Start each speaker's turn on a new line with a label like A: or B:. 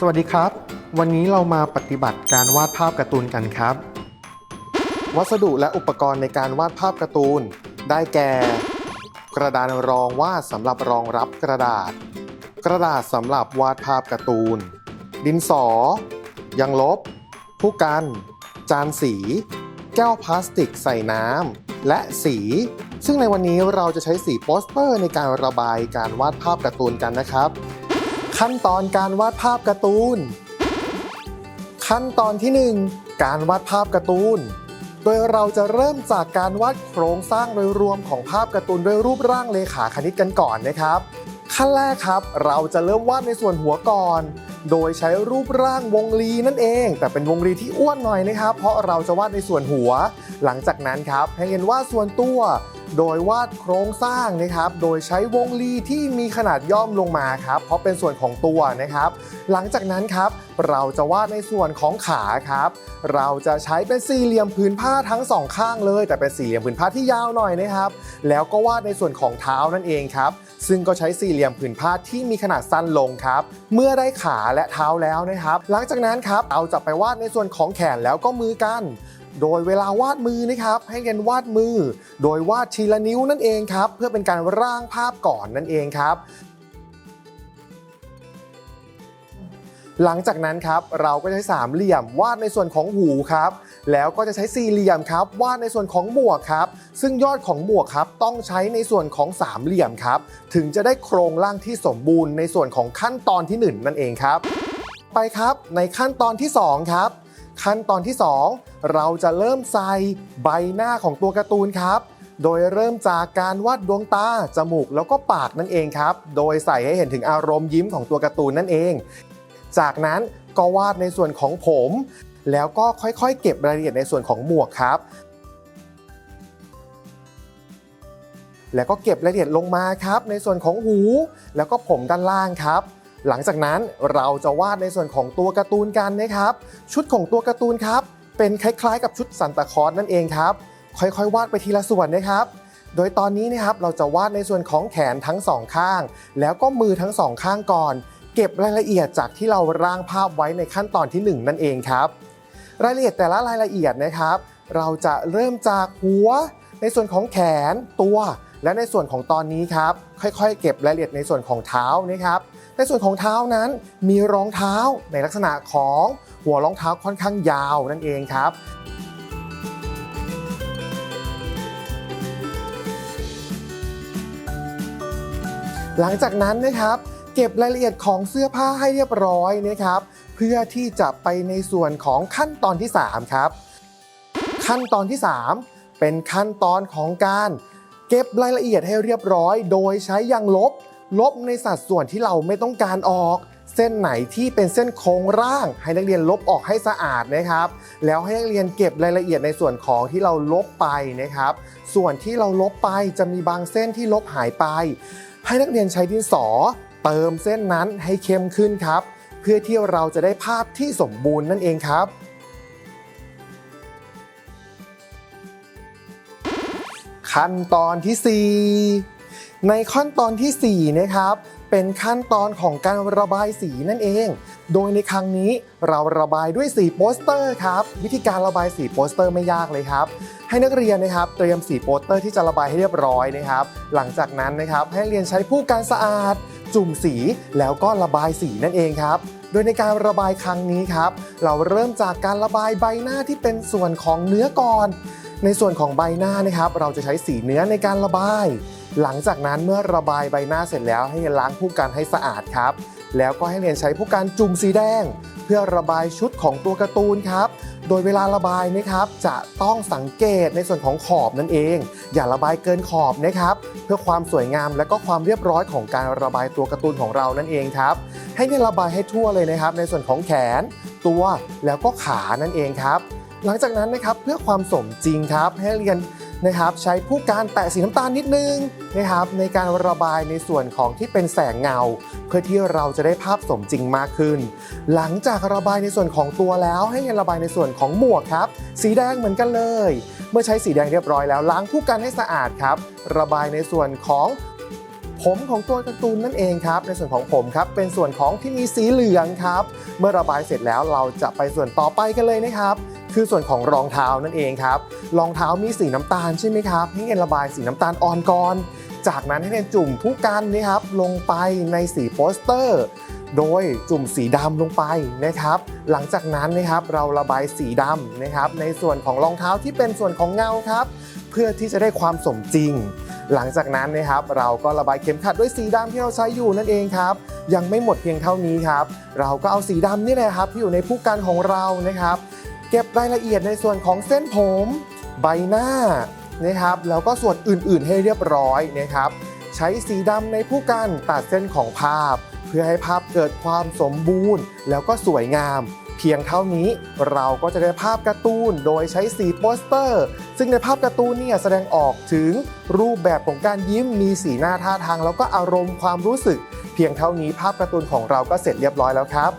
A: สวัสดีครับ วันนี้เรามาปฏิบัติการวาดภาพการ์ตูนกันครับ วัสดุและอุปกรณ์ในการวาดภาพการ์ตูน ได้แก่ กระดานรองวาดสำหรับรองรับกระดาษ กระดาษสำหรับวาดภาพการ์ตูน ดินสอ ยังลบ ผู้กัน จานสี แก้วพลาสติกใส่น้ำและสี ซึ่งในวันนี้เราจะใช้สีโปสเตอร์ในการระบายการวาดภาพการ์ตูนกันนะครับ ขั้นตอนการวาดภาพการ์ตูน ขั้นตอนที่ 1 การวาดภาพการ์ตูน โดยเราจะเริ่มจากการวาดโครงสร้างโดยรวมของภาพการ์ตูนด้วยรูปร่างเลขาคณิตกันก่อนนะครับ ขั้นแรกครับ เราจะเริ่มวาดในส่วนหัวก่อน โดยใช้รูปร่างวงรีนั่นเอง แต่เป็นวงรีที่อ้วนหน่อยนะครับ เพราะเราจะวาดในส่วนหัว หลังจากนั้นครับให้เห็นว่าดส่วนตัว โดยวาดโครงสร้างนะครับ โดยใช้วงรีที่มีขนาดย่อมลงมาครับ เพราะเป็นส่วนของตัวนะครับ หลังจากนั้นครับ เราจะวาดในส่วนของขาครับ เราจะใช้เป็นสี่เหลี่ยมผืนผ้าทั้งสองข้างเลย แต่เป็นสี่เหลี่ยมผืนผ้าที่ยาวหน่อยนะครับ แล้วก็วาดในส่วนของเท้านั่นเองครับ ซึ่งก็ใช้สี่เหลี่ยมผืนผ้าที่มีขนาดสั้นลงครับ เมื่อได้ขาและเท้าแล้วนะครับ หลังจากนั้นครับ เราจะไปวาดในส่วนของแขนแล้วก็มือกัน โดยเวลาวาดมือนะครับ ให้เรียนวาดมือ โดยวาดทีละนิ้วนั่นเองครับ เพื่อเป็นการร่างภาพก่อนนั่นเองครับ หลังจากนั้นครับเราก็จะใช้สามเหลี่ยมวาดในส่วนของหูครับ แล้วก็จะใช้สี่เหลี่ยมครับ วาดในส่วนของหมวกครับ ซึ่งยอดของหมวกครับต้องใช้ในส่วนของสามเหลี่ยมครับ ถึงจะได้โครงร่างที่สมบูรณ์ในส่วนของขั้นตอนที่หนึ่งนั่นเองครับ ไปครับในขั้นตอนที่สองครับ ขั้นตอนที่สองเราจะเริ่มใส่ใบหน้าของตัวการ์ตูนครับ โดยเริ่มจากการวาดดวงตา จมูกแล้วก็ปากนั่นเองครับ โดยใส่ให้เห็นถึงอารมณ์ยิ้มของตัวการ์ตูนนั่นเอง จากนั้นก็วาดในส่วนของผม แล้วก็ค่อยๆ เก็บรายละเอียดในส่วนของหมวกครับแล้วก็เก็บรายละเอียดลงมาครับ ในส่วนของหู แล้วก็ผมด้านล่างครับ หลังจากนั้นเราจะวาดในส่วนของตัวการ์ตูนกันนะครับ ชุดของตัวการ์ตูนครับ เป็นคล้ายๆ กับชุดซันตาคลอสนั่นเองครับ ค่อยๆ วาดไปทีละส่วนนะครับ โดยตอนนี้นะครับเราจะวาดในส่วนของแขนทั้งสองข้าง แล้วก็มือทั้งสองข้างก่อน เก็บรายละเอียดจากที่เราร่างภาพไว้ในขั้นตอนที่หนึ่งนั่นเองครับ รายละเอียดแต่ละรายละเอียดนะครับ เราจะเริ่มจากหัว ในส่วนของแขนตัว และในส่วนของตอนนี้ครับค่อยๆ เก็บรายละเอียดในส่วนของเท้านะครับ ในส่วนของเท้านั้นมีรองเท้าในลักษณะของหัวรองเท้าค่อนข้างยาวนั่นเองครับหลังจากนั้นนะครับเก็บรายละเอียดของเสื้อผ้าให้เรียบร้อยนะครับ เพื่อที่จะไปในส่วนของขั้นตอนที่ 3 ครับ ขั้นตอนที่ 3 เป็นขั้นตอนของการ ก็บรายละเอียดให้เรียบร้อย โดยใช้ยางลบ ลบในสัดส่วนที่เราไม่ต้องการออก เส้นไหนที่เป็นเส้นโครงร่าง ให้นักเรียนลบออกให้สะอาดนะครับ แล้วให้นักเรียนเก็บรายละเอียดในส่วนของที่เราลบไปนะครับ ส่วนที่เราลบไปจะมีบางเส้นที่ลบหายไป ให้นักเรียนใช้ดินสอ เติมเส้นนั้นให้เข้มขึ้นครับ เพื่อที่เราจะได้ภาพที่สมบูรณ์นั่นเองครับ ขั้นตอนที่ 4 ในขั้นตอนทีสี่4นะครับเป็นขั้นตอนของการระบายสีนั่นเอง โดยในครั้งนี้เราระบายด้วยสีโปสเตอร์ครับ วิธีการระบายสีโปสเตอร์ไม่ยากเลยครับ ให้นักเรียนนะครับ เตรียมสีโปสเตอร์ที่จะระบายให้เรียบร้อยนะครับ หลังจากนั้นนะครับให้เรียนใช้ผู้การสะอาด จุ่มสีแล้วก็ระบายสีนั่นเองครับโดยในการระบายครั้งนี้ครับ เราเริ่มจากการระบายใบหน้าที่เป็นส่วนของเนื้อก่อน ในส่วนของใบหน้านะครับ เราจะใช้สีเนื้อในการระบาย หลังจากนั้นเมื่อระบายใบหน้าเสร็จแล้วให้ล้างผู้กันให้สะอาดครับ แล้วก็ให้เรียนใช้ผู้กันจุ่มสีแดง เพื่อระบายชุดของตัวการ์ตูนครับ โดยเวลาระบายนะครับจะต้องสังเกตในส่วนของขอบนั่นเอง อย่าระบายเกินขอบนะครับ เพื่อความสวยงามและก็ความเรียบร้อยของการระบายตัวการ์ตูนของเรานั่นเองครับ ให้เนี่ยระบายให้ทั่วเลยนะครับ ในส่วนของแขน ตัวแล้วก็ขานั่นเองครับ หลังจากนั้นนะครับเพื่อความสมจริงครับให้เรียนนะครับใช้ผู้การแตะสีน้ำตาลนิดนึงนะครับในการระบายในส่วนของที่เป็นแสงเงา เพื่อที่เราจะได้ภาพสมจริงมากขึ้น หลังจากระบายในส่วนของตัวแล้ว ให้เรียนระบายในส่วนของหมวกครับ สีแดงเหมือนกันเลย เมื่อใช้สีแดงเรียบร้อยแล้วล้างผู้กันให้สะอาดครับระบายในส่วนของผผมของตัวการ์ตูนนั่นเองครับ ในส่วนของผมครับ เป็นส่วนของที่มีสีเหลืองครับ เมื่อระบายเสร็จแล้วเราจะไปส่วนต่อไปกันเลยนะครับ คือส่วนของรองเท้านั่นเองครับ รองเท้ามีสีน้ำตาลใช่ไหมครับให้เอ็นระบายสีน้ำตาลอ่อนก่อน จากนั้นให้เอ็นจุ่มผู้กันนะครับลงไปในสีโปสเตอร์ โดยจุ่มสีดำลงไปนะครับ หลังจากนั้นนะครับเราระบายสีดำนะครับ ในส่วนของรองเท้าที่เป็นส่วนของเงาครับ เพื่อที่จะได้ความสมจริง หลังจากนั้นนะครับ เราก็ระบายเข็มขัดด้วยสีดำที่เราใช้อยู่นั่นเองครับยังไม่หมดเพียงเท่านี้ครับ เราก็เอาสีดำนี่แหละครับที่อยู่ในผู้กันของเรานะครับ เก็บรายละเอียดในส่วนของเส้นผม ใบหน้านะครับแล้วก็ส่วนอื่นๆให้เรียบร้อยนะครับ ใช้สีดำในผู้กันตัดเส้นของภาพ เพื่อให้ภาพเกิดความสมบูรณ์ แล้วก็สวยงาม เพียงเท่านี้เราก็จะได้ภาพการ์ตูนโดยใช้สีโปสเตอร์ ซึ่งในภาพการ์ตูนเนี่ยแสดงออกถึงรูปแบบของการยิ้มมีสีหน้าท่าทาง แล้วก็อารมณ์ความรู้สึก เพียงเท่านี้ภาพการ์ตูนของเราก็เสร็จเรียบร้อยแล้วครับ